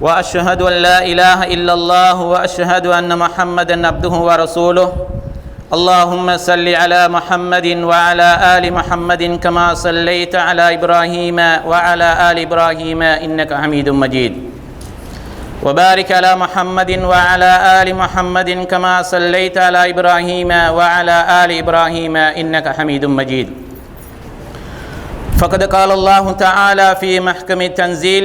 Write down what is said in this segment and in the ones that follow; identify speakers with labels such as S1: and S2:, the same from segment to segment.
S1: وأشهد أن لا إله إلا الله وأشهد أن محمدا عبده ورسوله. اللهم صل على محمد وعلى آل محمد كما صليت على إبراهيم وعلى آل إبراهيم إنك حميد مجيد. وبارك على محمد وعلى آل محمد كما صليت على إبراهيم وعلى آل إبراهيم إنك حميد مجيد. فقد قال الله تعالى في محكم التنزيل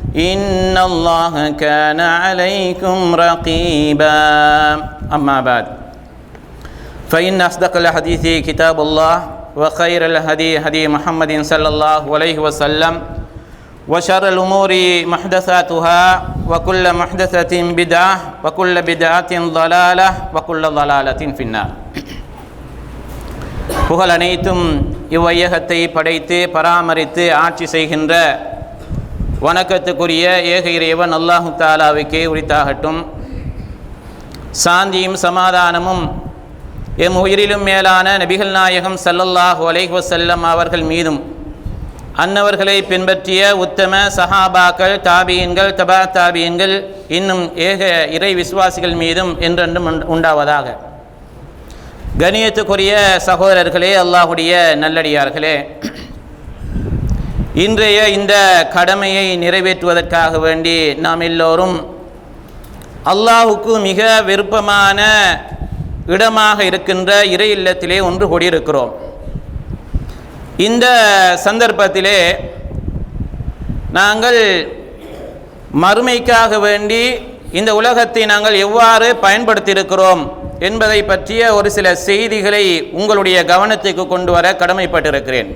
S1: إن الله كان عليكم رقيبا أما بعد فإن أصدق الحديث كتاب الله وخير الهدي هدي محمد صلى الله عليه وسلم وشر الأمور محدثاتها وكل محدثة بدعة وكل بدعة ضلالة وكل ضلالة في النار புகழ் அனைத்தும் இவ்வையகத்தை படைத்து பராமரித்து ஆட்சி செய்கின்ற வணக்கத்துக்குரிய ஏக இறைவன் அல்லாஹு தாலாவுக்கே உரித்தாகட்டும் சாந்தியும் சமாதானமும் எம் உயிரிலும் மேலான நபிகள் நாயகம் சல்லல்லாஹு அலைஹ் வசல்லம் அவர்கள் மீதும் அன்னவர்களை பின்பற்றிய உத்தம சஹாபாக்கள் தாபியன்கள் தபா தாபியன்கள் இன்னும் ஏக இறை விசுவாசிகள் மீதும் என்றென்றும் உண்டாவதாக. கணியத்துக்குரிய சகோதரர்களே அல்லாஹுடைய நல்லடியார்களே இன்றைய இந்த கடமையை நிறைவேற்றுவதற்காக வேண்டி நாம் எல்லோரும் அல்லாஹுக்கு மிக விருப்பமான இடமாக இருக்கின்ற இறை இல்லத்திலே ஒன்று கூடியிருக்கிறோம். இந்த சந்தர்ப்பத்திலே நாங்கள் மறுமைக்காக வேண்டி இந்த உலகத்தை நாங்கள் எவ்வாறு பயன்படுத்தியிருக்கிறோம் என்பதை பற்றிய ஒரு சில செய்திகளை உங்களுடைய கவனத்துக்கு கொண்டு வர கடமைப்பட்டிருக்கிறேன்.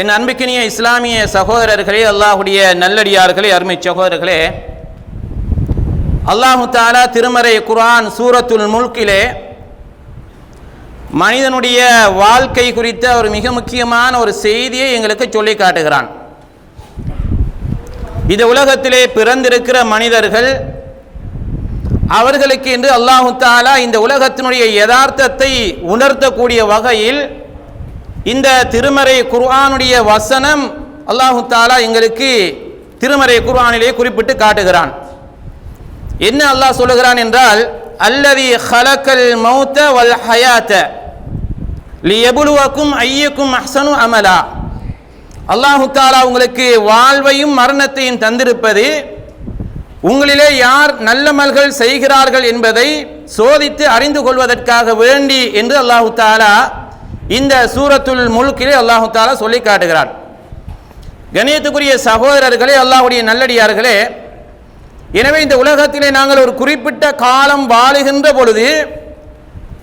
S1: என் அன்புக்கினிய இஸ்லாமிய சகோதரர்களே அல்லாஹுடைய நல்லடியார்களே அருமை சகோதரர்களே. அல்லாஹு தாலா திருமறை குரான் சூரத்துல் முல்கிலே மனிதனுடைய வாழ்க்கை குறித்த ஒரு மிக முக்கியமான ஒரு செய்தியை எங்களுக்கு சொல்லி காட்டுகிறான். இந்த உலகத்திலே பிறந்திருக்கிற மனிதர்கள் அவர்களுக்கு என்று அல்லாஹு தாலா இந்த உலகத்தினுடைய யதார்த்தத்தை உணர்த்தக்கூடிய வகையில் இந்த திருமறை குர்ஆனுடைய வசனம் அல்லாஹு தாலா எங்களுக்கு திருமறை குர்ஆனிலே குறிப்பிட்டு காட்டுகிறான். என்ன அல்லாஹ் சொல்லுகிறான் என்றால் அல்லதி ஹலக்கல் மௌத்த வல் ஹயாத்த லியபுலுவக்கும் ஐயக்கும் அஹ்சனு அமலா. அல்லாஹு தாலா உங்களுக்கு வாழ்வையும் மரணத்தையும் தந்திருப்பது உங்களிலே யார் நல்லமல்கள் செய்கிறார்கள் என்பதை சோதித்து அறிந்து கொள்வதற்காக வேண்டி என்று அல்லாஹு தாலா இந்த சூரத்துல் முழுக்கிலே அல்லாஹு தாலா சொல்லி காட்டுகிறான். கணியத்துக்குரிய சகோதரர்களே அல்லாஹுடைய நல்லடியார்களே எனவே இந்த உலகத்திலே நாங்கள் ஒரு குறிப்பிட்ட காலம் வாழுகின்ற பொழுது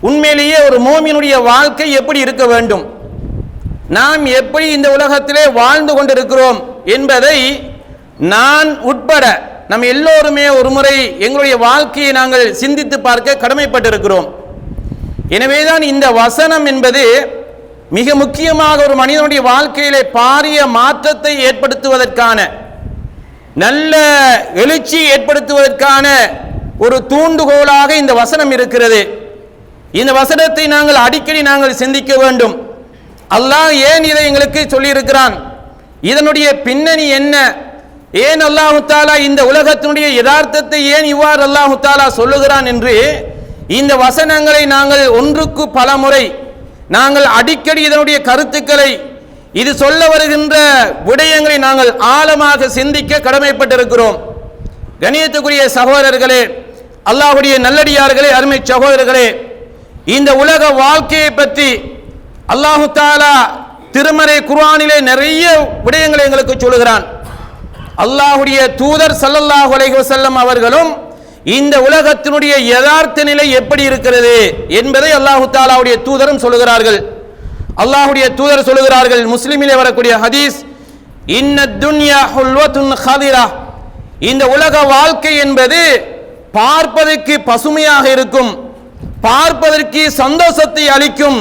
S1: உண்மையிலேயே ஒரு மோமியினுடைய வாழ்க்கை எப்படி இருக்க வேண்டும்? நாம் எப்படி இந்த உலகத்திலே வாழ்ந்து கொண்டிருக்கிறோம் என்பதை நான் உட்பட நம் எல்லோருமே ஒரு முறை எங்களுடைய வாழ்க்கையை நாங்கள் சிந்தித்து பார்க்க கடமைப்பட்டிருக்கிறோம். எனவேதான் இந்த வசனம் என்பது மிக முக்கியமாக ஒரு மனிதனுடைய வாழ்க்கையிலே பாரிய மாற்றத்தை ஏற்படுத்துவதற்கான நல்ல எழுச்சி ஏற்படுத்துவதற்கான ஒரு தூண்டுகோலாக இந்த வசனம் இருக்கிறது. இந்த வசனத்தை நாங்கள் அடிக்கடி நாங்கள் சிந்திக்க வேண்டும். அல்லாஹ் ஏன் இதை எங்களுக்கு சொல்லியிருக்கிறான்? இதனுடைய பின்னணி என்ன? ஏன் அல்லாஹு தாலா இந்த உலகத்தினுடைய யதார்த்தத்தை ஏன் இவ்வாறு அல்லாஹு தாலா சொல்லுகிறான் என்று இந்த வசனங்களை நாங்கள் ஒன்றுக்கு பல முறை நாங்கள் அடிக்கடி இதனுடைய கருத்துக்களை இது சொல்ல வருகின்ற விடயங்களை நாங்கள் ஆழமாக சிந்திக்க கடமைப்பட்டிருக்கிறோம். கணியத்துக்குரிய சகோதரர்களே அல்லாஹுடைய நல்லடியார்களே அருமை சகோதரர்களே இந்த உலக வாழ்க்கையை பற்றி அல்லாஹு தாலா திருமறை குர்ஆனிலே நிறைய விடயங்களை எங்களுக்கு சொல்லுகிறான். அல்லாஹுடைய தூதர் சல்லல்லாஹு அலைஹி வஸல்லம் அவர்களும் இந்த உலகத்தினுடைய யதார்த்த நிலை எப்படி இருக்கிறது என்பதை அல்லாஹு தாலாவுடைய தூதரும் சொல்லுகிறார்கள். அல்லாஹுடைய தூதர் சொல்லுகிறார்கள் முஸ்லிமிலே வரக்கூடிய ஹதீஸ் இன்ன துன்யா ஹுல்வத்துன் ஹதிரா. இந்த உலக வாழ்க்கை என்பது பார்ப்பதற்கு பசுமையாக இருக்கும் பார்ப்பதற்கு சந்தோஷத்தை அளிக்கும்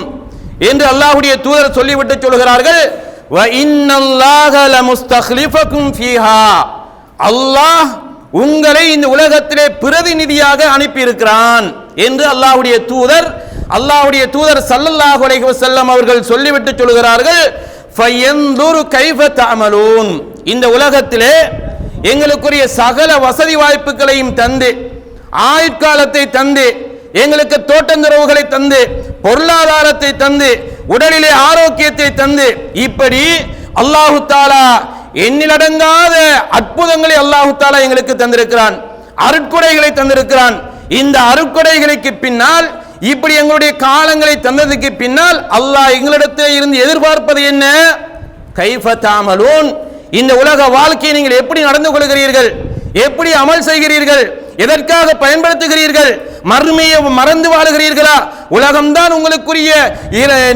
S1: என்று அல்லாஹுடைய தூதர் சொல்லிவிட்டு சொல்கிறார்கள் வ இன்னல்லாஹ லமுஸ்தக்லிஃபகும் ஃபீஹா. அல்லாஹ் உங்களை இந்த உலகத்திலே பிரதிநிதியாக அனுப்பியிருக்கிறான் என்று அல்லாஹ்வுடைய தூதர் அல்லாஹுடைய தூதர் ஸல்லல்லாஹு அலைஹி வஸல்லம் அவர்கள் சொல்லிவிட்டு சொல்கிறார்கள் ஃபயன்துரு கைஃப தஅமலூன். இந்த உலகத்திலே எங்களுக்குரிய சகல வசதி வாய்ப்புகளையும் தந்து ஆயுட்காலத்தை தந்து எங்களுக்கு தோட்டந்துறவுகளை தந்து பொருளாதாரத்தை தந்து உடலிலே ஆரோக்கியத்தை தந்து இப்படி அல்லாஹு தாலா எண்ணிலடங்காத அற்புதங்களை அல்லாஹு தாலா எங்களுக்கு தந்திருக்கிறான். அருட்கொடைகளை தந்திருக்கிறான். இந்த அருட்கொடைகளுக்கு பின்னால் இப்படி எங்களுடைய காலங்களை தந்ததுக்கு பின்னால் அல்லாஹ் எங்களிடத்தில் இருந்து எதிர்பார்ப்பது என்ன? கைஃப தாமலூன். இந்த உலக வாழ்க்கையை நீங்கள் எப்படி நடந்து கொள்கிறீர்கள்? எப்படி அமல் செய்கிறீர்கள்? எதற்காக பயன்படுத்துகிறீர்கள்? மறுமையை மறந்து வாழுகிறீர்களா? உலகம்தான் உங்களுக்குரிய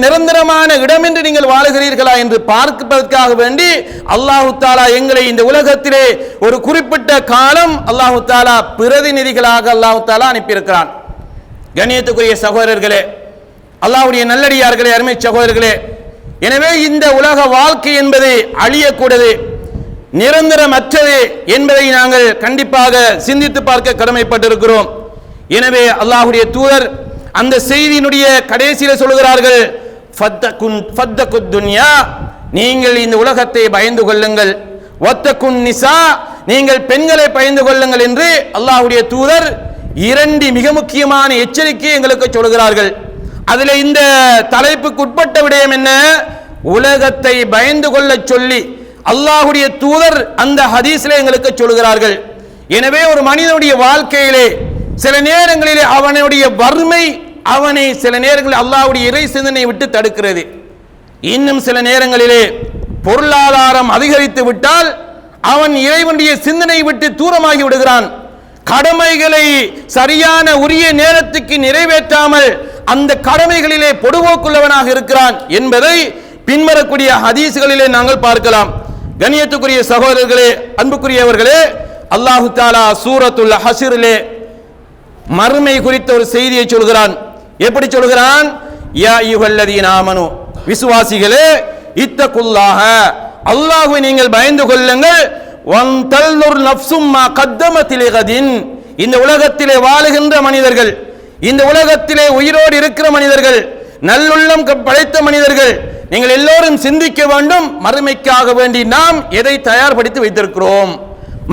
S1: நிரந்தரமான இடம் என்று நீங்கள் வாழுகிறீர்களா என்று பார்ப்பதற்காக வேண்டி அல்லாஹு தாலா எங்களை இந்த உலகத்திலே ஒரு குறிப்பிட்ட காலம் அல்லாஹு தாலா பிரதிநிதிகளாக அல்லாஹு தாலா அனுப்பியிருக்கிறான். கண்ணியத்துக்குரிய சகோதரர்களே அல்லாஹ்வுடைய நல்லடியார்களே அருமை சகோதரர்களே எனவே இந்த உலக வாழ்க்கை என்பது அழியக்கூடது. நிரந்தரமற்றது என்பதை நாங்கள் கண்டிப்பாக சிந்தித்து பார்க்க கடமைப்பட்டிருக்கிறோம். எனவே அல்லாஹுடைய தூதர் அந்த செய்தியினுடைய கடைசியில் சொல்கிறார்கள் துன்யா நீங்கள் இந்த உலகத்தை பயந்து கொள்ளுங்கள். ஒத்தக்குன் நிசா நீங்கள் பெண்களை பயந்து கொள்ளுங்கள் என்று அல்லாஹ்வுடைய தூதர் இரண்டு மிக முக்கியமான எச்சரிக்கை எங்களுக்கு சொல்கிறார்கள் அதில் இந்த தலைப்புக்கு உட்பட்ட விடயம் என்ன? உலகத்தை பயந்து கொள்ளச் சொல்லி அல்லாஹுடைய தூதர் அந்த ஹதீஸ்ல எங்களுக்கு சொல்கிறார்கள் எனவே ஒரு மனிதனுடைய வாழ்க்கையிலே சில நேரங்களிலே அவனுடைய வறுமை அவனை சில நேரங்களில் அல்லாஹுடைய இறை சிந்தனை விட்டு தடுக்கிறது. இன்னும் சில நேரங்களிலே பொருளாதாரம் அதிகரித்து விட்டால் அவன் இறைவனுடைய சிந்தனை விட்டு தூரமாகி விடுகிறான். கடமைகளை சரியான உரிய நேரத்துக்கு நிறைவேற்றாமல் அந்த கடமைகளிலே பொடுவோக்குள்ளவனாக இருக்கிறான் என்பதை பின்வரக்கூடிய ஹதீசுகளிலே நாங்கள் பார்க்கலாம். கணியத்துக்குரிய சகோதரர்களே அன்புக்குரியவர்களே அல்லாஹு தாலா சூரத்துல் ஹசிரிலே மறுமை குறித்த ஒரு செய்தியை சொல்கிறான். எப்படி சொல்கிறான்? யா யுகல்லதீன ஆமனு. விசுவாசிகளே இத்தகுல்லாஹ. அல்லாஹுவை நீங்கள் பயந்து கொள்ளுங்கள். வன் தல்லுர் நஃப்சும் மா கத்தமத் இந்த உலகத்திலே வாழுகின்ற மனிதர்கள் இந்த உலகத்திலே உயிரோடு இருக்கிற மனிதர்கள் நல்லுள்ளம் க- படைத்த மனிதர்கள் நீங்கள் எல்லோரும் சிந்திக்க வேண்டும். மறுமைக்காக வேண்டி நாம் எதை தயார்படுத்தி வைத்திருக்கிறோம்?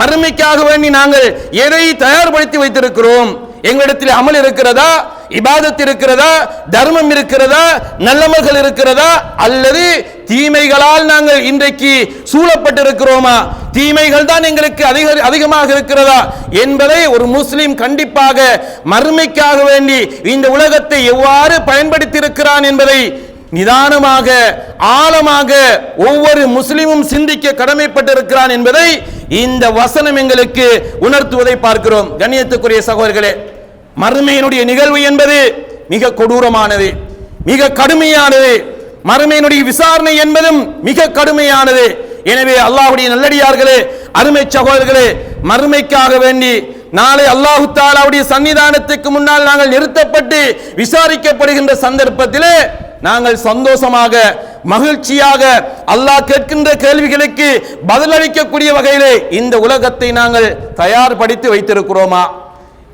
S1: மறுமைக்காக வேண்டி நாங்கள் எதை தயார்படுத்தி வைத்திருக்கிறோம்? எங்களிடத்தில் அமல் இருக்கிறதா? இபாதத் இருக்கிறதா? தர்மம் இருக்கிறதா? நல்லமல்கள் இருக்கிறதா? அல்லது தீமைகளால் நாங்கள் இன்றைக்கு சூழப்பட்டிருக்கிறோமா? தீமைகள் தான் எங்களுக்கு அதிக அதிகமாக இருக்கிறதா? என்பதை ஒரு முஸ்லீம் கண்டிப்பாக மறுமைக்காக வேண்டி இந்த உலகத்தை எவ்வாறு பயன்படுத்தி இருக்கிறான் என்பதை நிதானமாக ஆழமாக ஒவ்வொரு முஸ்லிமும் சிந்திக்க கடமைப்பட்டிருக்கிறான் என்பதை இந்த வசனம் எங்களுக்கு உணர்த்துவதை பார்க்கிறோம். கண்ணியத்துக்குரிய சகோதரர்களே மறுமையினுடைய நிகழ்வு என்பது மிக கொடூரமானது மிக கடுமையானது. மறுமையினுடைய விசாரணை என்பதும் மிக கடுமையானது. எனவே அல்லாஹ்வுடைய நல்லடியார்களே அருமை சகோதரர்களே மறுமைக்காக வேண்டி நாளை அல்லாஹு தாலாவுடைய சன்னிதானத்துக்கு முன்னால் நாங்கள் நிறுத்தப்பட்டு விசாரிக்கப்படுகின்ற சந்தர்ப்பத்திலே நாங்கள் சந்தோஷமாக மகிழ்ச்சியாக அல்லாஹ் கேட்கின்ற கேள்விகளுக்கு பதிலளிக்கக்கூடிய வகையிலே இந்த உலகத்தை நாங்கள் தயார்படுத்தி வைத்திருக்கிறோமா?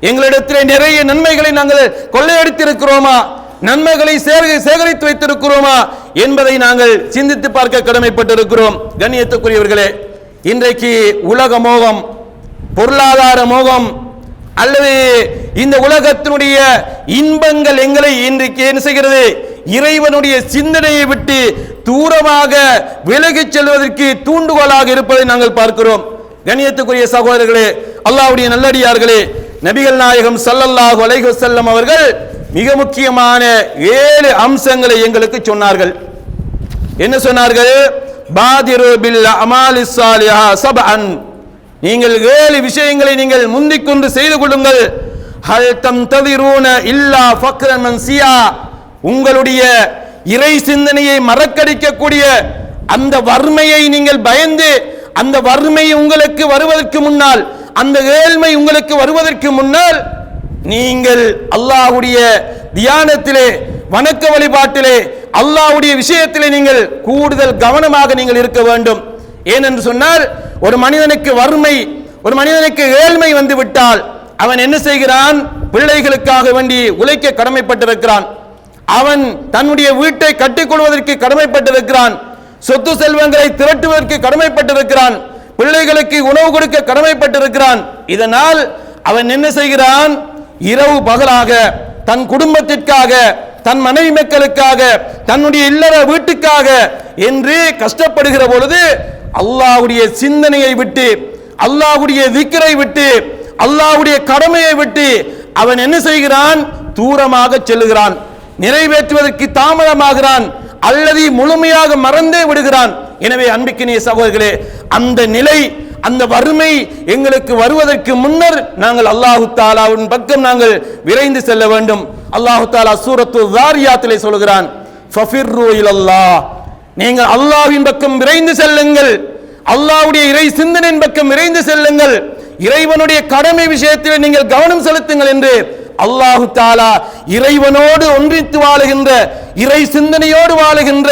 S1: எங்களிடத்திலே நிறைய நன்மைகளை நாங்கள் கொள்ளையடித்திருக்கிறோமா? நன்மைகளை சேக- சேகரித்து வைத்திருக்கிறோமா? என்பதை நாங்கள் சிந்தித்து பார்க்க கடமைப்பட்டிருக்கிறோம். கண்ணியத்துக்குரியவர்களே இன்றைக்கு உலக மோகம் பொருளாதார மோகம் அல்லது இந்த உலகத்தினுடைய இன்பங்கள் எங்களை இன்றைக்கு என்ன செய்கிறது? இறைவனுடைய சிந்தனையை விட்டு தூரமாக விலகிச் செல்வதற்கு தூண்டுகோலாக இருப்பதை நாங்கள் பார்க்கிறோம். கணியத்துக்குரிய சகோதரர்களே அல்லாவுடைய நல்லடியார்களே நபிகள் நாயகம் சல்லல்லாஹு அலைஹி வஸல்லம் அவர்கள் மிக முக்கியமான ஏழு அம்சங்களை எங்களுக்கு சொன்னார்கள். என்ன சொன்னார்கள்? பாதிரு பில் அமாலி சாலிஹா சபன் நீங்கள் ஏழு விஷயங்களை நீங்கள் முந்திக் கொண்டு செய்து கொள்ளுங்கள். ஹல் தம் தவிரூன இல்லா ஃபக்ரன் மன்சியா. உங்களுடைய இறை சிந்தனையை மறக்கடிக்கக்கூடிய அந்த வறுமையை நீங்கள் பயந்து அந்த வறுமை உங்களுக்கு வருவதற்கு முன்னால் அந்த ஏழ்மை உங்களுக்கு வருவதற்கு முன்னால் நீங்கள் அல்லாஹ்வுடைய தியானத்திலே வணக்க வழிபாட்டிலே அல்லாஹ்வுடைய விஷயத்திலே நீங்கள் கூடுதல் கவனமாக நீங்கள் இருக்க வேண்டும். ஏனென்று சொன்னால் ஒரு மனிதனுக்கு வறுமை ஒரு மனிதனுக்கு ஏழ்மை வந்து விட்டால் அவன் என்ன செய்கிறான்? பிள்ளைகளுக்காக வேண்டி உழைக்க கடமைப்பட்டிருக்கிறான். அவன் தன்னுடைய வீட்டை கட்டிக்கொள்வதற்கு கடமைப்பட்டிருக்கிறான். சொத்து செல்வங்களை திரட்டுவதற்கு கடமைப்பட்டிருக்கிறான். பிள்ளைகளுக்கு உணவு கொடுக்க கடமைப்பட்டிருக்கிறான். இதனால் அவன் என்ன செய்கிறான்? இரவு பகலாக தன் குடும்பத்திற்காக தன் மனைவி மக்களுக்காக தன்னுடைய இல்லற வீட்டுக்காக என்று கஷ்டப்படுகிற பொழுது அல்லாஹுடைய சிந்தனையை விட்டு அல்லாஹ்வுடைய திக்கரை விட்டு அல்லாஹுடைய கடமையை விட்டு அவன் என்ன செய்கிறான்? தூரமாக செல்லுகிறான். நிறைவேற்றுவதற்கு தாமதமாகிறான் அல்லது முழுமையாக மறந்தே விடுகிறான். எனவே அன்பிக்கினிய சகோதரர்களே அந்த நிலை அந்த வறுமை எங்களுக்கு வருவதற்கு முன்னர் நாங்கள் அல்லாஹு தாலாவின் பக்கம் நாங்கள் விரைந்து செல்ல வேண்டும். அல்லாஹு தாலா சூரத்து தாரியாத்திலே சொல்கிறான் நீங்கள் அல்லாஹ்வின் பக்கம் விரைந்து செல்லுங்கள். அல்லாஹுடைய இறை சிந்தனையின் பக்கம் விரைந்து செல்லுங்கள். இறைவனுடைய கடமை விஷயத்தில் நீங்கள் கவனம் செலுத்துங்கள் என்று அல்லாஹு தாலா இறைவனோடு ஒன்றித்து வாழுகின்ற இறை சிந்தனையோடு வாழுகின்ற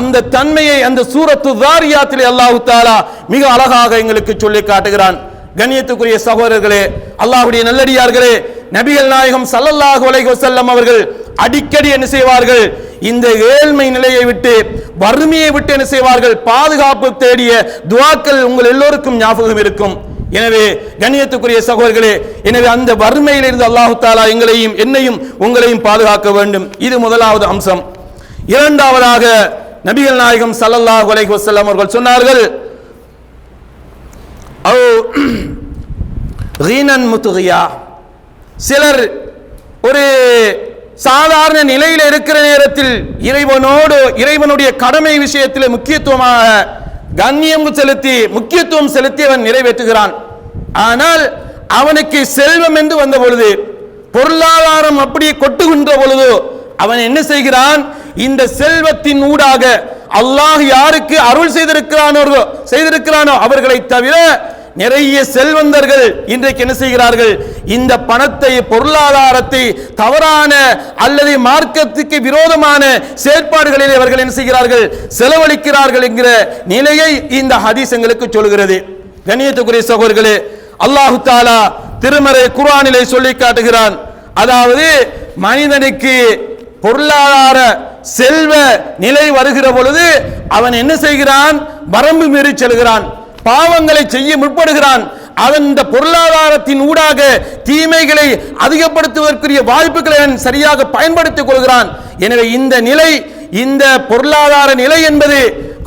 S1: அந்த தன்மையை அந்த சூரத்து தாரியாத்திலே அல்லாஹு தாலா மிக அழகாக எங்களுக்கு சொல்லி காட்டுகிறான். கண்ணியத்துக்குரிய சகோதரர்களே அல்லாஹ்வுடைய நல்லடியார்களே நபிகள் நாயகம் சல்லல்லாஹு அலைஹி வஸல்லம் அவர்கள் அடிக்கடி என்ன செய்வார்கள்? இந்த ஏழ்மை நிலையை விட்டு வறுமையை விட்டு என்ன செய்வார்கள்? பாதுகாப்பு தேடிய துவாக்கள் உங்கள் எல்லோருக்கும் ஞாபகம் இருக்கும். எனவே கண்ணியத்துக்குரிய சகோதரர்களே எனவே அந்த வறுமையிலிருந்து அல்லாஹு தாலா எங்களையும் என்னையும் உங்களையும் பாதுகாக்க வேண்டும். இது முதலாவது அம்சம். இரண்டாவதாக நபிகள் நாயகம் சல்லல்லாஹ் அலைஹி வஸல்லம் அவர்கள் சொன்னார்கள் ரீனன் முத்துகியா சிலர் ஒரு சாதாரண நிலையில் இருக்கிற நேரத்தில் இறைவனோடு இறைவனுடைய கடமை விஷயத்தில் முக்கியத்துவமாக கண்ணியம் செலுத்தி முக்கியத்துவம் செலுத்தி அவன் நிறைவேற்றுகிறான். ஆனால் அவனுக்கு செல்வம் என்று வந்த பொழுது பொருளாதாரம் அப்படியே கொட்டுகின்ற பொழுது அவன் என்ன செய்கிறான்? இந்த செல்வத்தின் ஊடாக அல்லாஹ் யாருக்கு அருள் செய்திருக்கிறானோ செய்திருக்கிறானோ அவர்களை தவிர நிறைய செல்வந்தர்கள் இன்றைக்கு என்ன செய்கிறார்கள்? இந்த பணத்தை பொருளாதாரத்தை தவறான அல்லது மார்க்கத்துக்கு விரோதமான செயற்பாடுகளில் அவர்கள் என்ன செய்கிறார்கள்? செலவழிக்கிறார்கள் என்கிற நிலையை இந்த ஹதீஸ் எங்களுக்கு சொல்கிறது. கண்ணியத்துக்குரிய சகோதரர்களே அல்லாஹு தாலா திருமறை குரானிலே சொல்லி காட்டுகிறான். அதாவது மனிதனுக்கு பொருளாதார செல்வ நிலை வருகிற பொழுது அவன் என்ன செய்கிறான்? வரம்பு மீறி செல்கிறான். பாவங்களை செய்ய முற்படுகிறான். அவன் இந்த பொருளாதாரத்தின் ஊடாக தீமைகளை அதிகப்படுத்துவதற்குரிய வாய்ப்புகளை அவன் சரியாக பயன்படுத்திக் கொள்கிறான். எனவே இந்த நிலை இந்த பொருளாதார நிலை என்பது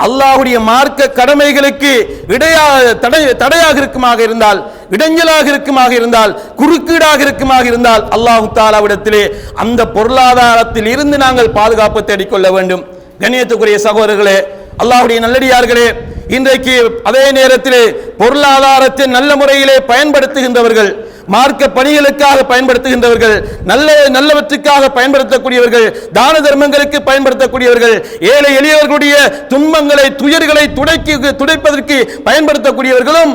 S1: அல்லாஹ்வுடைய மார்க்க கடமைகளுக்கு விடையா தடை தடையாக இருக்குமாக இருந்தால் இடைஞ்சலாக இருக்குமாக இருந்தால் குறுக்கீடாக இருக்குமாக இருந்தால் அல்லாஹு தாலாவிடத்திலே அந்த பொருளாதாரத்தில் இருந்து நாங்கள் பாதுகாப்பு தேடிக்கொள்ள வேண்டும். கண்ணியத்துக்குரிய சகோதரர்களே அல்லாஹுடைய நல்லடியார்களே இன்றைக்கு அதே நேரத்திலே பொருளாதாரத்தை நல்ல முறையிலே பயன்படுத்துகின்றவர்கள் மார்க்க பணிகளுக்காக பயன்படுத்துகின்றவர்கள் நல்ல நல்லவற்றுக்காக பயன்படுத்தக்கூடியவர்கள் தான தர்மங்களுக்கு பயன்படுத்தக்கூடியவர்கள் ஏழை எளியவர்களுடைய துன்பங்களை துயர்களை துடைக்கு துடைப்பதற்கு பயன்படுத்தக்கூடியவர்களும்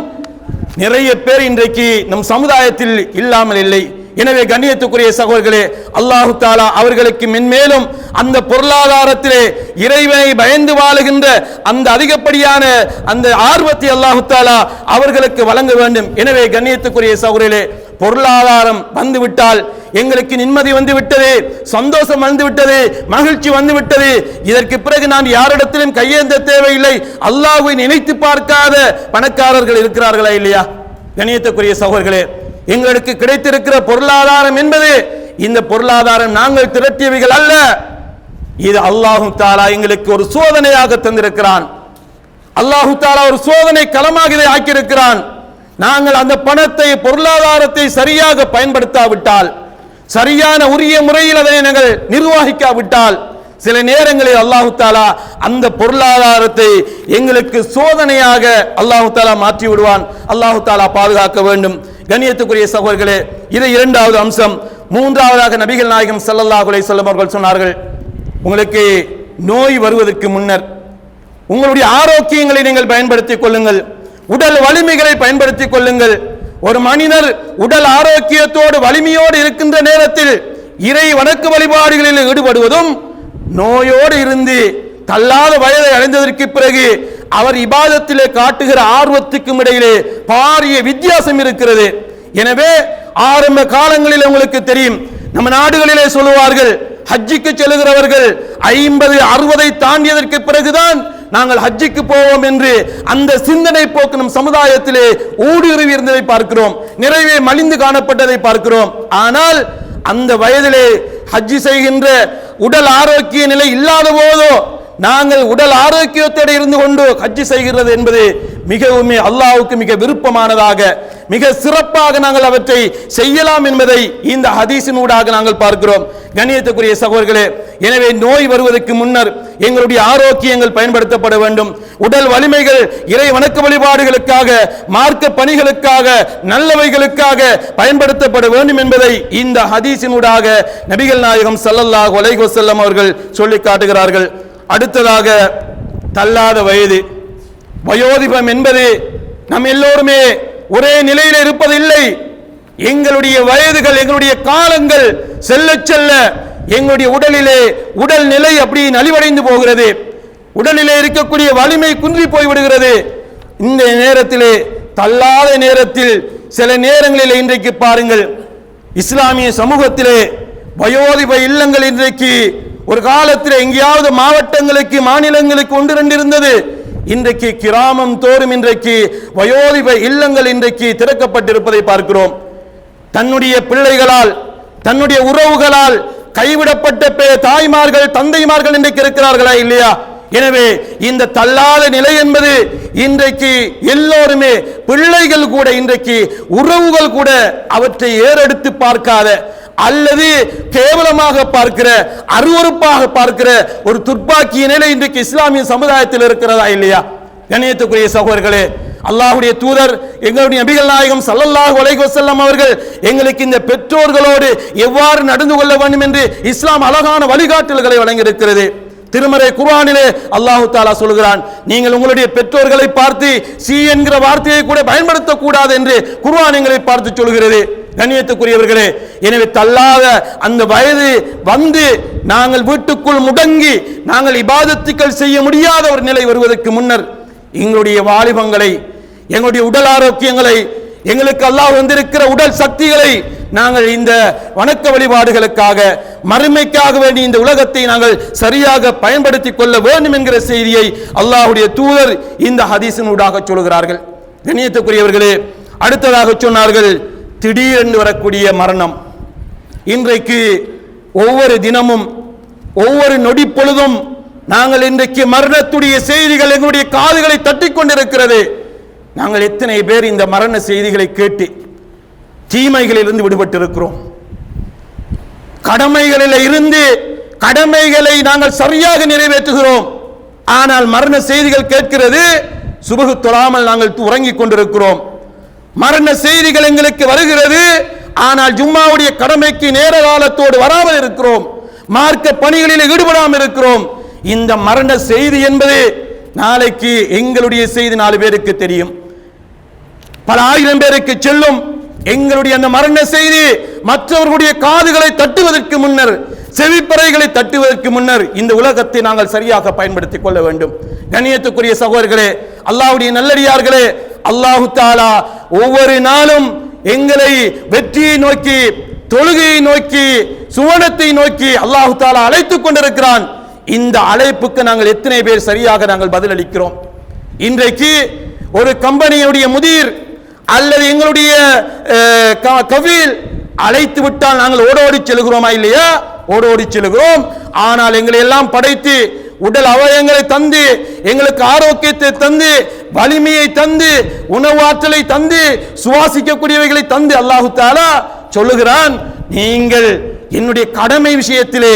S1: நிறைய பேர் இன்றைக்கு நம் சமுதாயத்தில் இல்லாமல் இல்லை. எனவே கண்ணியத்துக்குரிய சகோதரர்களே அல்லாஹு தாலா அவர்களுக்கு மென்மேலும் அந்த பொருளாதாரத்திலே இறைவனை பயந்து வாழுகின்ற அந்த அதிகப்படியான அந்த ஆர்வத்தை அல்லாஹு தாலா அவர்களுக்கு வழங்க வேண்டும். எனவே கண்ணியத்துக்குரிய சகோதரர்களே பொருளாதாரம் வந்துவிட்டால் எங்களுக்கு நிம்மதி வந்து விட்டது சந்தோஷம் வந்து விட்டது மகிழ்ச்சி வந்து விட்டது இதற்கு பிறகு நான் யாரிடத்திலும் கையேந்த தேவையில்லை. அல்லாஹ்வை நினைத்து பார்க்காத பணக்காரர்கள் இருக்கிறார்களா இல்லையா? கணியத்துக்குரிய சகோதரர்களே எங்களுக்கு கிடைத்திருக்கிற பொருளாதாரம் என்பது இந்த பொருளாதாரம் நாங்கள் திரட்டியவைகள் அல்ல. இது அல்லாஹு தாலா எங்களுக்கு ஒரு சோதனையாக தந்திருக்கிறான். அல்லாஹு தாலா ஒரு சோதனை களமாக இதை ஆக்கியிருக்கிறான். நாங்கள் அந்த பணத்தை பொருளாதாரத்தை சரியாக பயன்படுத்தாவிட்டால் சரியான உரிய முறையில் அதனை நாங்கள் நிர்வகிக்காவிட்டால் சில நேரங்களில் அல்லாஹு தாலா அந்த பொருளாதாரத்தை எங்களுக்கு சோதனையாக அல்லாஹு தாலா மாற்றி விடுவான் அல்லாஹு தாலா பாதுகாக்க வேண்டும். கண்ணியத்துக்குரிய சகோதரர்களே இது இரண்டாவது அம்சம். மூன்றாவதாக நபிகள் நாயகம் ஸல்லல்லாஹு அலைஹி அவர்கள் சொன்னார்கள் உங்களுக்கு நோய் வருவதற்கு முன்னர் உங்களுடைய ஆரோக்கியங்களை நீங்கள் பயன்படுத்திக் கொள்ளுங்கள். உடல் வலிமைகளை பயன்படுத்திக் கொள்ளுங்கள். ஒரு மனிதர் உடல் ஆரோக்கியத்தோடு வலிமையோடு இருக்கின்ற நேரத்தில் இறை வணக்கு வழிபாடுகளில் ஈடுபடுவதும் நோயோடு இருந்து தள்ளாத வயதை அடைந்ததற்கு பிறகு அவர் இபாதத்திலே காட்டுகிற ஆர்வத்துக்கும் இடையிலே பாரிய வித்தியாசம் இருக்கிறது. எனவே ஆரம்ப காலங்களில் உங்களுக்கு தெரியும் நம்ம நாடுகளிலே சொல்லுவார்கள் ஹஜ்ஜிக்கு செல்கிறவர்கள் ஐம்பது அறுபதை தாண்டியதற்கு பிறகுதான் நாங்கள் ஹஜ்ஜிக்கு போவோம் என்று அந்த சிந்தனை போக்கு நம் சமுதாயத்திலே ஊடுருவி இருந்ததை பார்க்கிறோம் நிறைவே மலிந்து காணப்பட்டதை பார்க்கிறோம். ஆனால் அந்த வயதிலே ஹஜ்ஜி செய்கின்ற உடல் ஆரோக்கிய நிலை இல்லாத போதோ நாங்கள் உடல் ஆரோக்கியத்தோடு இருந்து கொண்டு ஹஜ்ஜி செய்கிறது என்பது மிகவும் அல்லாவுக்கு மிக விருப்பமானதாக மிக சிறப்பாக நாங்கள் அவற்றை செய்யலாம் என்பதை இந்த ஹதீஸினூடாக நாங்கள் பார்க்கிறோம். கண்ணியத்துக்குரிய சகோதரர்களே எனவே நோய் வருவதற்கு முன்னர் எங்களுடைய ஆரோக்கியங்கள் பயன்படுத்தப்பட வேண்டும். உடல் வலிமைகள் இறை வணக்க வழிபாடுகளுக்காக மார்க்க பணிகளுக்காக நல்லவைகளுக்காக பயன்படுத்தப்பட வேண்டும் என்பதை இந்த ஹதீஸினூடாக நபிகள் நாயகம் சல்லல்லாஹ் ஒலைகோசல்லம் அவர்கள் சொல்லி காட்டுகிறார்கள். அடுத்ததாக தள்ளாத வயது. வயோதிபம் என்பது நம் எல்லோருமே ஒரே நிலையில் இருப்பதில்லை. எங்களுடைய வயதுகள் எங்களுடைய காலங்கள் செல்ல செல்ல எங்களுடைய உடலிலே உடல் நிலை அப்படி நலிவடைந்து போகிறது. உடலிலே இருக்கக்கூடிய வலிமை குன்றி போய்விடுகிறது. இந்த நேரத்திலே தள்ளாத நேரத்தில் சில நேரங்களில் இன்றைக்கு பாருங்கள். இஸ்லாமிய சமூகத்திலே வயோதிப இல்லங்கள் இன்றைக்கு ஒரு காலத்தில் எங்கேயாவது மாவட்டங்களுக்கு மாநிலங்களுக்கு ஒன்று ரெண்டு இருந்தது. இன்றைக்கு கிராமம் தோறும் இன்றைக்கு வயோதிப இல்லங்கள் இன்றைக்கு திறக்கப்பட்டிருப்பதை பார்க்கிறோம். தன்னுடைய பிள்ளைகளால் தன்னுடைய உறவுகளால் கைவிடப்பட்ட தாய்மார்கள் தந்தைமார்கள் இன்றைக்கு இருக்கிறார்களா இல்லையா? எனவே இந்த தள்ளாத நிலை என்பது இன்றைக்கு எல்லோருமே பிள்ளைகள் கூட இன்றைக்கு உறவுகள் கூட அவற்றை ஏறெடுத்து பார்க்காத அல்லது கேவலமாக பார்க்கிற அருவருப்பாக பார்க்கிற ஒரு துப்பாக்கிய நிலை இன்றைக்கு இஸ்லாமிய சமுதாயத்தில் இருக்கிறதா இல்லையா? கணியத்துக்குரிய சகோதரர்களே அல்லாஹுடைய தூதர் எங்களுடைய நபிகள் நாயகம் சல்லல்லாஹ் அலைஹி செல்லம் அவர்கள் எங்களுக்கு இந்த பெற்றோர்களோடு எவ்வாறு நடந்து கொள்ள வேண்டும் என்று இஸ்லாம் அழகான வழிகாட்டல்களை வழங்கியிருக்கிறது. திருமறை குர்ஆனிலே அல்லாஹு தாலா சொல்கிறான் நீங்கள் உங்களுடைய பெற்றோர்களை பார்த்து சி என்கிற வார்த்தையை கூட பயன்படுத்தக்கூடாது என்று குர்ஆன் எங்களை பார்த்து சொல்கிறது. கண்ணியத்துக்குரியவர்களே எனவே தள்ளாத அந்த வயது வந்து நாங்கள் வீட்டுக்குள் முடங்கி நாங்கள் இபாதத்துக்கள் செய்ய முடியாத ஒரு நிலை வருவதற்கு முன்னர் எங்களுடைய வாலிபங்களை எங்களுடைய உடல் ஆரோக்கியங்களை எங்களுக்கு அல்லாஹ் வந்திருக்கிற உடல் சக்திகளை நாங்கள் இந்த வணக்க வழிபாடுகளுக்காக மறுமைக்காக வேண்டி இந்த உலகத்தை நாங்கள் சரியாக பயன்படுத்திக் கொள்ள வேண்டும் என்கிற செய்தியை அல்லாஹ்வுடைய தூதர் இந்த ஹதீஸினூடாக சொல்கிறார்கள். கண்ணியத்துக்குரியவர்களே அடுத்ததாக சொன்னார்கள் திடீரென்று வரக்கூடிய மரணம். இன்றைக்கு ஒவ்வொரு தினமும் ஒவ்வொரு நொடி பொழுதும் நாங்கள் இன்றைக்கு மரணத்துடைய செய்திகள் எங்களுடைய காதுகளை தட்டி கொண்டிருக்கிறது. நாங்கள் எத்தனை பேர் இந்த மரண செய்திகளை கேட்டு தீமைகளிலிருந்து விடுபட்டிருக்கிறோம். கடமைகளில் இருந்து கடமைகளை நாங்கள் சரியாக நிறைவேற்றுகிறோம். ஆனால் மரண செய்திகள் கேட்கிறது சுபகு தொழாமல் நாங்கள் உறங்கிக் கொண்டிருக்கிறோம். மரண செய்திகள் எங்களுக்கு வருகிறது. ஆனால் ஜும்மாவுடைய கடமைக்கு நேர காலத்தோடு வராமல் இருக்கிறோம். மார்க்க பணிகளில் ஈடுபடாமல் இருக்கிறோம். இந்த மரண செய்தி என்பது நாளைக்கு எங்களுடைய செய்தி நாலு பேருக்கு தெரியும். பல ஆயிரம் பேருக்கு செல்லும். எங்களுடைய அந்த மரண செய்தி மற்றவர்களுடைய காதுகளை தட்டுவதற்கு முன்னர் செவிப்பறைகளை தட்டுவதற்கு முன்னர் இந்த உலகத்தை நாங்கள் சரியாக பயன்படுத்திக் கொள்ள வேண்டும். கண்ணியத்துக்குரிய சகோதரர்களே அல்லாவுடைய நல்லடியார்களே அல்லாஹு தாலா ஒவ்வொரு நாளும் எங்களை வெற்றியை நோக்கி தொழுகையை நோக்கி சுவனத்தை நோக்கி அல்லாஹு தாலா அழைத்துக் கொண்டிருக்கிறான். இந்த அழைப்புக்கு நாங்கள் எத்தனை பேர் சரியாக நாங்கள் பதிலளிக்கிறோம்? இன்றைக்கு ஒரு கம்பெனியுடைய முதிர் அல்லது எங்களுடைய க- கவில் அழைத்து விட்டால் நாங்கள் ஓடோடி செல்கிறோமா இல்லையா? ஓடோடி செல்கிறோம். ஆனால் எங்களை எல்லாம் படைத்து உடல் அவயங்களை தந்து எங்களுக்கு ஆரோக்கியத்தை தந்து வலிமையை தந்து உணவு ஆற்றலை தந்து சுவாசிக்கக்கூடியவைகளை தந்து அல்லாஹு தாலா சொல்லுகிறான். நீங்கள் என்னுடைய கடமை விஷயத்திலே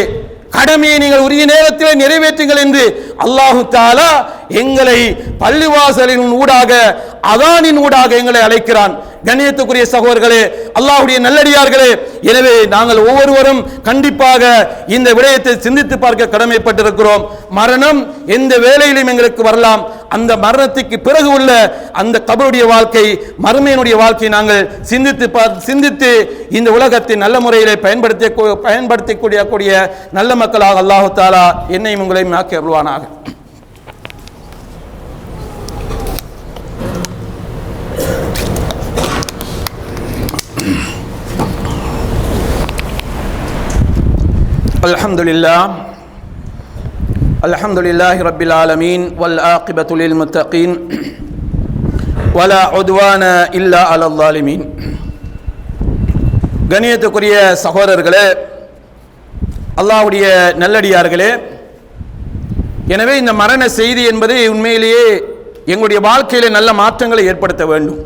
S1: கடமையை நீங்கள் உரிய நேரத்தில் நிறைவேற்றுங்கள் என்று அல்லாஹு தாலா எங்களை பள்ளிவாசலின் ஊடாக அதானின் ஊடாக எங்களை அழைக்கிறான். கண்ணியத்துக்குரிய சகோதரர்களே அல்லாஹுடைய நல்லடியார்களே எனவே நாங்கள் ஒவ்வொருவரும் கண்டிப்பாக இந்த விடயத்தை சிந்தித்து பார்க்க கடமைப்பட்டிருக்கிறோம். மரணம் எந்த வேலையிலும் எங்களுக்கு வரலாம். அந்த மரணத்துக்கு பிறகு உள்ள அந்த கபருடைய வாழ்க்கை மருமையினுடைய வாழ்க்கையை நாங்கள் சிந்தித்து சிந்தித்து இந்த உலகத்தை நல்ல முறையிலே பயன்படுத்தி பயன்படுத்தக்கூடிய கூடிய நல்ல மக்களாக அல்லாஹு தாலா என்னையும் உங்களையும் ஆக்கி வருவானாக الحمد لله الحمد لله رب العالمين والعاقبة للمتقين ولا عدوان إلا على الظالمين கணியத்துக்குரிய சகோதரர்களே அல்லாஹ்வுடைய நல்லடியார்களே எனவே இந்த மரண செய்தி என்பது உண்மையிலேயே எங்களுடைய வாழ்க்கையில நல்ல மாற்றங்களை ஏற்படுத்த வேண்டும்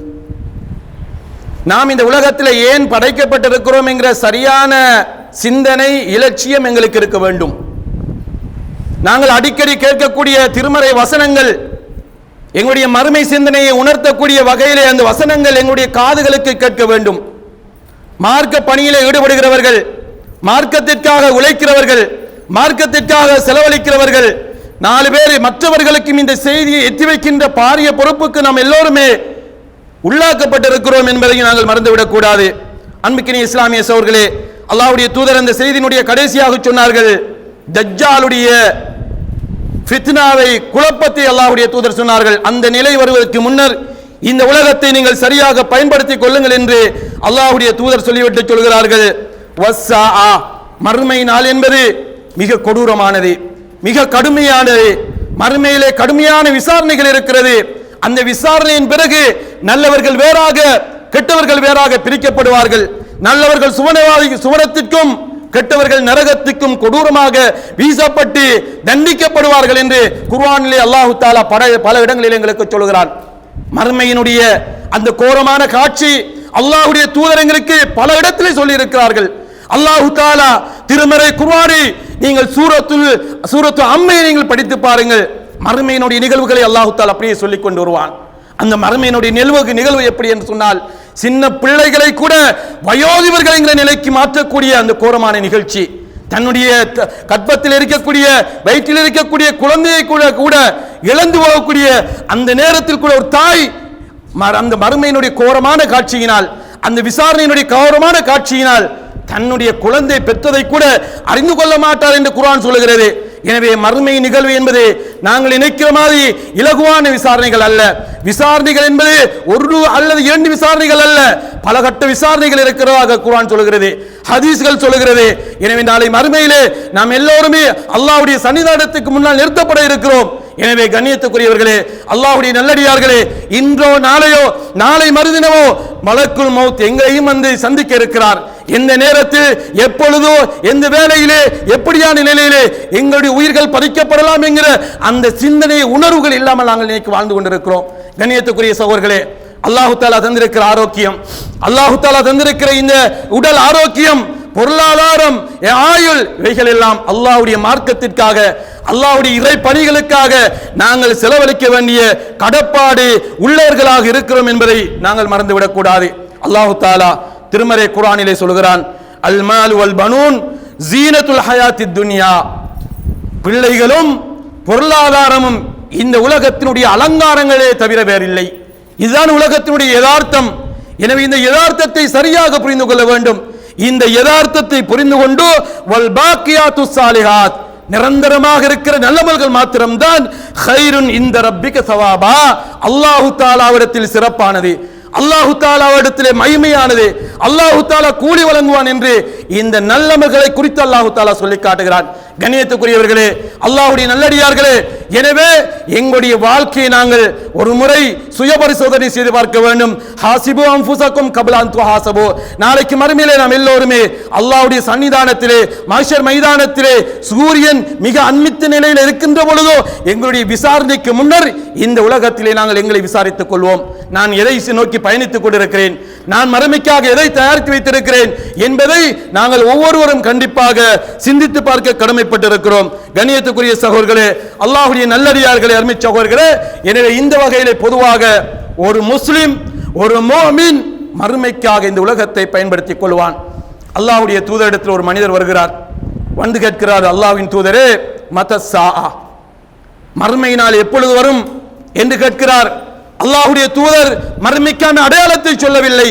S1: நாம் இந்த உலகத்தில் ஏன் படைக்கப்பட்டிருக்கிறோம் என்கிற சரியான சிந்தனை இலட்சியம் எங்களுக்கு இருக்க வேண்டும். நாங்கள் அடிக்கடி கேட்கக்கூடிய திருமறை வசனங்கள் எங்களுடைய மறுமை சிந்தனையை உணர்த்தக்கூடிய வகையிலே அந்த வசனங்கள் எங்களுடைய காதுகளுக்கு கேட்க வேண்டும். மார்க்க பணியிலே ஈடுபடுகிறவர்கள் மார்க்கத்திற்காக உழைக்கிறவர்கள் மார்க்கத்திற்காக செலவழிக்கிறவர்கள் நாலு பேர் மற்றவர்களுக்கும் இந்த செய்தியை எத்தி வைக்கின்ற பாரிய பொறுப்புக்கு நாம் எல்லோருமே உள்ளாக்கப்பட்டிருக்கிறோம் என்பதையும் நாங்கள் மறந்துவிடக் கூடாது. அன்புக்கினி இஸ்லாமிய சோர்களே அல்லாவுடைய தூதர் அந்த செய்தியினுடைய கடைசியாக சொன்னார்கள் தஜ்ஜாலுடைய ஃபித்னாவை குழப்பத்தை அல்லாவுடைய தூதர் சொன்னார்கள். அந்த நிலை வருவதற்கு முன்னர் இந்த உலகத்தை நீங்கள் சரியாக பயன்படுத்திக் கொள்ளுங்கள் என்று அல்லாஹுடைய தூதர் சொல்லிவிட்டு சொல்கிறார்கள். வஸ்ஸாஆ மறுமை நாள் என்பது மிக கொடூரமானது மிக கடுமையானது மறுமையிலே கடுமையான விசாரணைகள் இருக்கிறது. அந்த விசாரணையின் பிறகு நல்லவர்கள் வேறாக கெட்டவர்கள் வேறாக பிரிக்கப்படுவார்கள். நல்லவர்கள் சுவனவாதி சுவனத்திற்கும் கெட்டவர்கள் நரகத்துக்கும் கொடூரமாக வீசப்பட்டு தண்டிக்கப்படுவார்கள் என்று குர்வானிலே அல்லாஹு தாலா பல பல இடங்களில் எங்களுக்கு சொல்கிறான். மர்மையினுடைய அந்த கோரமான காட்சி அல்லாஹுடைய தூதரங்களுக்கு பல இடத்திலே சொல்லி இருக்கிறார்கள் அல்லாஹு தாலா திருமறை குர்வானி நீங்கள் சூரத்து சூரத்து அம்மையை நீங்கள் படித்து பாருங்கள். மறுமையினுடைய நிகழ்வுகளை அல்லாஹுத்தால் அப்படியே சொல்லிக் கொண்டு வருவான். அந்த மறுமையினுடைய நிகழ்வு நிகழ்வு எப்படி என்று சொன்னால் சின்ன பிள்ளைகளை கூட வயோதிபர்கள் என்கிற நிலைக்கு மாற்றக்கூடிய அந்த கோரமான நிகழ்ச்சி. தன்னுடைய கற்பத்தில் இருக்கக்கூடிய வயிற்றில் இருக்கக்கூடிய குழந்தையை கூட கூட இழந்து போகக்கூடிய அந்த நேரத்தில் கூட ஒரு தாய் அந்த மறுமையினுடைய கோரமான காட்சியினால் அந்த விசாரணையினுடைய கோரமான காட்சியினால் தன்னுடைய குழந்தை பெற்றதை கூட அறிந்து கொள்ள மாட்டார் என்று குரான் சொல்லுகிறது. எனவே மறுமை நிகழ்வு என்பது நாங்கள் நினைக்கிற மாதிரி இலகுவான விசாரணைகள் அல்ல. விசாரணைகள் என்பது ஒரு அல்லது இரண்டு விசாரணைகள் அல்ல. பல கட்ட விசாரணைகள் இருக்கிறதாக குரான் சொல்கிறது ஹதீஸ்கள் சொல்லுகிறது எனவே நாளை மறுமையிலே நாம் எல்லோருமே அல்லாவுடைய சன்னிதானத்துக்கு முன்னால் நிறுத்தப்பட இருக்கிறோம். எனவே கண்ணியத்துக்குரியவர்களே அல்லாஹுடைய நல்லடியார்களே இன்றோ நாளையோ நாளை மறுதினமோ மலக்குள் மௌத் எங்களையும் வந்து சந்திக்க இருக்கிறார். எந்த நேரத்தில் எப்பொழுதோ எந்த வேலையிலே எப்படியான நிலையிலே எங்களுடைய உயிர்கள் பறிக்கப்படலாம் என்கிற அந்த சிந்தனை உணர்வுகள் இல்லாமல் நாங்கள் இன்னைக்கு வாழ்ந்து கொண்டிருக்கிறோம். கண்ணியத்துக்குரிய சகோதர்களே அல்லாஹு தாலா தந்திருக்கிற ஆரோக்கியம் அல்லாஹு தாலா தந்திருக்கிற இந்த உடல் ஆரோக்கியம் பொருளாதாரம் ஆயுள் இவைகள் எல்லாம் அல்லாஹ்வுடைய மார்க்கத்திற்காக அல்லாஹ்வுடைய இறை பணிகளுக்காக நாங்கள் செலவழிக்க வேண்டிய கடப்பாடு உள்ளவர்களாக இருக்கிறோம் என்பதை நாங்கள் மறந்துவிடக் கூடாது. அல்லாஹு தாலா திருமறை குரானிலே சொல்கிறான் அல் மால் வல் பனூன் ஜீனத்துல் ஹயாத்தி துன்யா. பிள்ளைகளும் பொருளாதாரமும் இந்த உலகத்தினுடைய அலங்காரங்களே தவிர வேறில்லை. இதுதான் உலகத்தினுடைய யதார்த்தம். எனவே இந்த யதார்த்தத்தை சரியாக புரிந்து கொள்ள வேண்டும். இந்த யதார்த்தத்தை புரிந்து கொண்டு வல் பாக்கியா சாலிஹாத். நிரந்தரமாக இருக்கிற நல்லமல்கள் மாத்திரம்தான் ஹைருன் இந்த ரப்பிக்க சவாபா. அல்லாஹு தாலாவிடத்தில் சிறப்பானது. அல்லாஹு தாலாவிடத்திலே மகிமையானது. அல்லாஹு தாலா கூலி வழங்குவான் என்று இந்த நல்லமல்களை குறித்து அல்லாஹு தாலா சொல்லி காட்டுகிறான். கண்ணியத்துக்குரியவர்களே அல்லாஹுடைய நல்லடியார்களே எனவே எங்களுடைய வாழ்க்கையை நாங்கள் ஒரு முறை சுய பரிசோதனை செய்து பார்க்க வேண்டும். ஹாசிபு அம்புசக்கும் கபலான் ஹாசபு நாளைக்கு மறுமையிலே நாம் எல்லோருமே அல்லாஹுடைய சன்னிதானத்திலே மாஷர் மைதானத்திலே சூரியன் மிக அன்மித்த நிலையில் இருக்கின்ற பொழுதோ எங்களுடைய விசாரணைக்கு முன்னர் இந்த உலகத்திலே நாங்கள் எங்களை விசாரித்துக் கொள்வோம். நான் எதை நோக்கி பயணித்துக் கொண்டிருக்கிறேன்? நான் மறுமைக்காக எதை தயாரித்து வைத்திருக்கிறேன்? என்பதை நாங்கள் ஒவ்வொருவரும் கண்டிப்பாக சிந்தித்து பார்க்க கடமைப்பட்டிருக்கிறோம் கண்ணியத்துக்குரிய சகோதர்களே அல்லாஹுடைய நல்லடியார்களே அருமை சகோதர்களே எனவே இந்த வகையிலே பொதுவாக ஒரு முஸ்லிம் ஒரு மோமின் மறுமைக்காக இந்த உலகத்தை பயன்படுத்திக் கொள்வான். அல்லாஹுடைய தூதரிடத்தில் ஒரு மனிதர் வருகிறார். வந்து கேட்கிறார் அல்லாஹ்வின் தூதரே மத சா மறுமை நாள் எப்பொழுது வரும்? என்று கேட்கிறார். அல்லாஹுடைய தூதர் மறுமைக்கான அடையாளத்தை சொல்லவில்லை.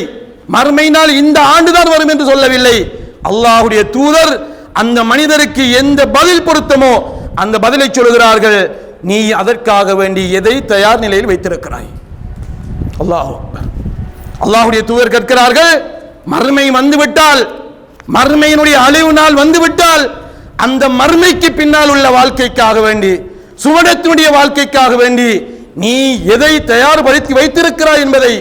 S1: மறுமை நாள் இந்த ஆண்டுதான் வரும் என்று சொல்லவில்லை. அல்லாஹுடைய தூதர் அந்த மனிதருக்கு எந்த பதில் பொருத்தமோ அந்த பதிலை சொல்கிறார்கள் நீ அதற்காக வேண்டி எதை தயார் நிலையில் வைத்திருக்கிறாய்? அல்லாஹ் அல்லாஹுடைய தூதர் கேட்கிறார்கள் மறுமை வந்துவிட்டால் மறுமையினுடைய அழிவு நாள் வந்துவிட்டால் அந்த மறுமைக்கு பின்னால் உள்ள வாழ்க்கைக்காக வேண்டி சுவனத்தினுடைய வாழ்க்கைக்காக வேண்டி நீ எதை தயார்படுத்தி வைத்திருக்கிறாய் என்பதை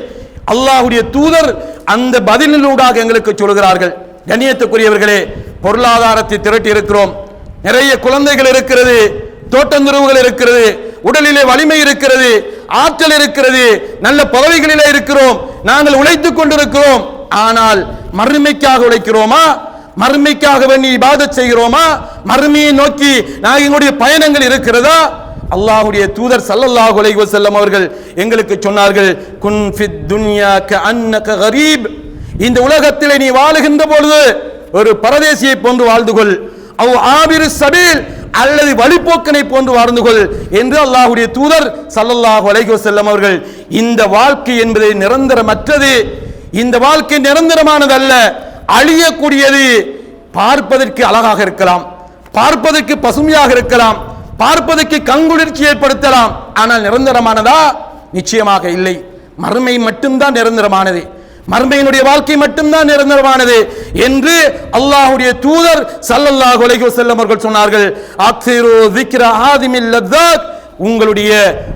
S1: அல்லாஹுடைய தூதர் அந்த பதிலினூடாக எங்களுக்கு சொல்கிறார்கள் கண்ணியத்துக்குரியவர்களே பொருளாதாரத்தை திரட்டி இருக்கிறோம். நிறைய குழந்தைகள் இருக்கிறது தோட்டந்துருவுகள் இருக்கிறது உடலிலே வலிமை இருக்கிறது ஆற்றல் இருக்கிறது நல்ல பதவிகளிலே இருக்கிறோம். நாங்கள் உழைத்துக் கொண்டிருக்கிறோம். ஆனால் மறுமைக்காக உழைக்கிறோமா? மறுமைக்காக வேண்டி இபாத செய்கிறோமா? மறுமையை நோக்கி நாங்களுடைய பயணங்கள் இருக்கிறதா? அல்லாஹுடைய தூதர் சல்லல்லாஹு அலைஹி வஸல்லம் அவர்கள் எங்களுக்கு சொன்னார்கள் குன் ஃபித் துன்யா கஅன்னக கரீப். இந்த உலகத்திலே நீ வாழுகின்ற பொழுது ஒரு பரதேசியை போன்று வாழ்ந்து கொள். அவ் ஆபிரு சபீல் அல்லது வழிபோக்கனை போன்று வாழ்ந்து கொள் என்று அல்லாஹுடைய தூதர் சல்லல்லாஹு அலைகோ செல்லம் அவர்கள் இந்த வாழ்க்கை என்பது நிரந்தரமற்றது. இந்த வாழ்க்கை நிரந்தரமானதல்ல. அழியக்கூடியது பார்ப்பதற்கு அழகாக இருக்கலாம் பார்ப்பதற்கு பசுமையாக இருக்கலாம் பார்ப்பதற்கு கங்குளிர்ச்சி ஏற்படுத்தலாம். ஆனால் நிரந்தரமானதா? நிச்சயமாக இல்லை. மறுமை மட்டும்தான் நிரந்தரமானது. மர்மையினுடைய வாழ்க்கை மட்டும்தான் நிரந்தரமானது என்று அல்லாஹுடைய தூதர் சல்லல்லாஹ் உலகி செல்லம் அவர்கள் சொன்னார்கள். ஆக்சிரோ திக்ர உங்களுடைய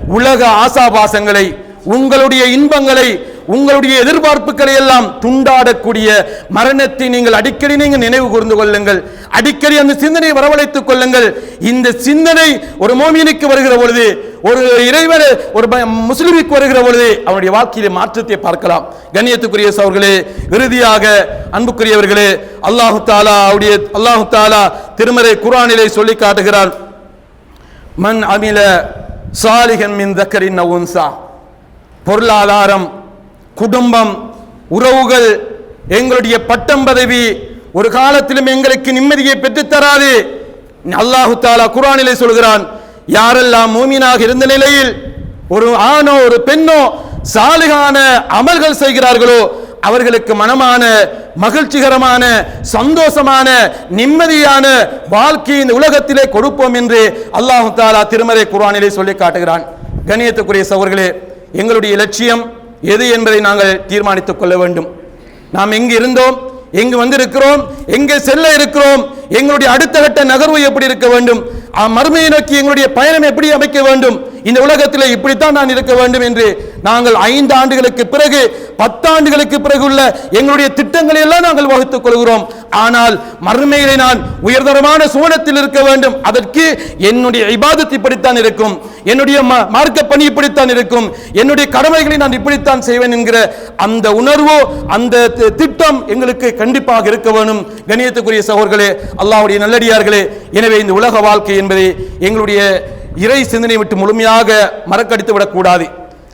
S1: உலக ஆசாபாசங்களை உங்களுடைய இன்பங்களை உங்களுடைய எதிர்பார்ப்புகளை எல்லாம் துண்டாடக்கூடிய மரணத்தை நீங்கள் அடிக்கடி நீங்கள் நினைவு கூர்ந்து கொள்ளுங்கள். அடிக்கடி அந்த சிந்தனையை வரவழைத்துக் கொள்ளுங்கள். இந்த சிந்தனை ஒரு மோமியனுக்கு வருகிற பொழுது ஒரு இறைவர் ஒரு முஸ்லிமுக்கு வருகிற பொழுது அவனுடைய வாழ்க்கையிலே மாற்றத்தை பார்க்கலாம். கண்ணியத்துக்குரிய சவர்களே இறுதியாக அன்புக்குரியவர்களே அல்லாஹு தாலா அவருடைய அல்லாஹு தாலா திருமறை குரானிலே சொல்லி காட்டுகிறார். மன் அமில சாலிகன் மின் தக்கரின் பொருளாதாரம் குடும்பம் உறவுகள் எங்களுடைய பட்டம் பதவி ஒரு காலத்திலும் எங்களுக்கு நிம்மதியை பெற்றுத்தராது அல்லாஹு தாலா குரானிலே சொல்கிறான் யாரெல்லாம் மூமினாக இருந்த நிலையில் ஒரு ஆணோ ஒரு பெண்ணோ சாலிகான அமல்கள் செய்கிறார்களோ அவர்களுக்கு மனமான மகிழ்ச்சிகரமான சந்தோஷமான நிம்மதியான வாழ்க்கை இந்த உலகத்திலே கொடுப்போம் என்று அல்லாஹு தாலா திருமறை குரானிலே சொல்லி காட்டுகிறான். கணியத்துக்குரிய சவர்களே எங்களுடைய லட்சியம் எது என்பதை நாங்கள் தீர்மானித்துக் கொள்ள வேண்டும். நாம் எங்கு இருந்தோம் எங்கு வந்திருக்கிறோம் எங்கே செல்ல இருக்கிறோம் எங்களுடைய அடுத்த கட்ட நகர்வு எப்படி இருக்க வேண்டும் மறுமையை நோக்கி எங்களுடைய பயணம் எப்படி அமைக்க வேண்டும் இந்த உலகத்தில் இப்படித்தான் நான் இருக்க வேண்டும் என்று நாங்கள் ஐந்து ஆண்டுகளுக்கு பிறகு பத்தாண்டுகளுக்கு பிறகு உள்ள எங்களுடைய திட்டங்களை எல்லாம் நாங்கள் வகுத்துக் கொள்கிறோம். ஆனால் மறுமையிலே நான் உயர்தரமான சுவனத்தில் இருக்க வேண்டும். அதற்கு என்னுடைய இபாதத் இப்படித்தான் இருக்கும். என்னுடைய ம- மார்க்க பணி இப்படித்தான் இருக்கும். என்னுடைய கடமைகளை நான் இப்படித்தான் செய்வேன் என்கிற அந்த உணர்வோ அந்த தி- திட்டம் எங்களுக்கு கண்டிப்பாக இருக்க வேண்டும் கணியத்துக்குரிய சகோர்களே அல்லாவுடைய நல்லடியார்களே எனவே இந்த உலக வாழ்க்கை என்பதை எங்களுடைய இறை சிந்தனை விட்டு முழுமையாக மறக்கடித்து விடக்கூடாது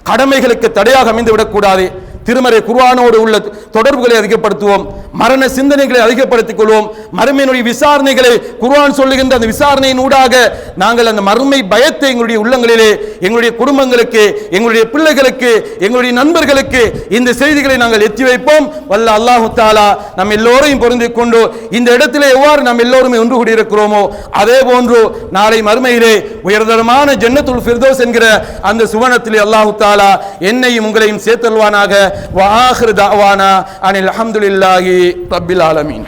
S1: கடமைகளுக்கு தடையாக அமைந்து விடக்கூடாது திருமறை குர்வானோடு உள்ள தொடர்புகளை அதிகப்படுத்துவோம். மரண சிந்தனைகளை அதிகப்படுத்திக் கொள்வோம். மருமையினுடைய விசாரணைகளை குர்வான் சொல்லுகின்ற அந்த விசாரணையின் ஊடாக நாங்கள் அந்த மறுமை பயத்தை எங்களுடைய உள்ளங்களிலே எங்களுடைய குடும்பங்களுக்கு எங்களுடைய பிள்ளைகளுக்கு எங்களுடைய நண்பர்களுக்கு இந்த செய்திகளை நாங்கள் எத்தி வைப்போம். வல்ல அல்லாஹு தாலா நம் எல்லோரையும் பொருந்து கொண்டு இந்த இடத்திலே எவ்வாறு நாம் எல்லோருமே ஒன்று கூடியிருக்கிறோமோ அதே போன்று நாளை மறுமையிலே உயர்தரமான ஜன்னத்துல் ஃபிர்தோஸ் என்கிற அந்த சுவனத்திலே அல்லாஹு தாலா என்னையும் உங்களையும் சேர்த்தல்வானாக وآخر دعوانا عن الحمد لله رب العالمين.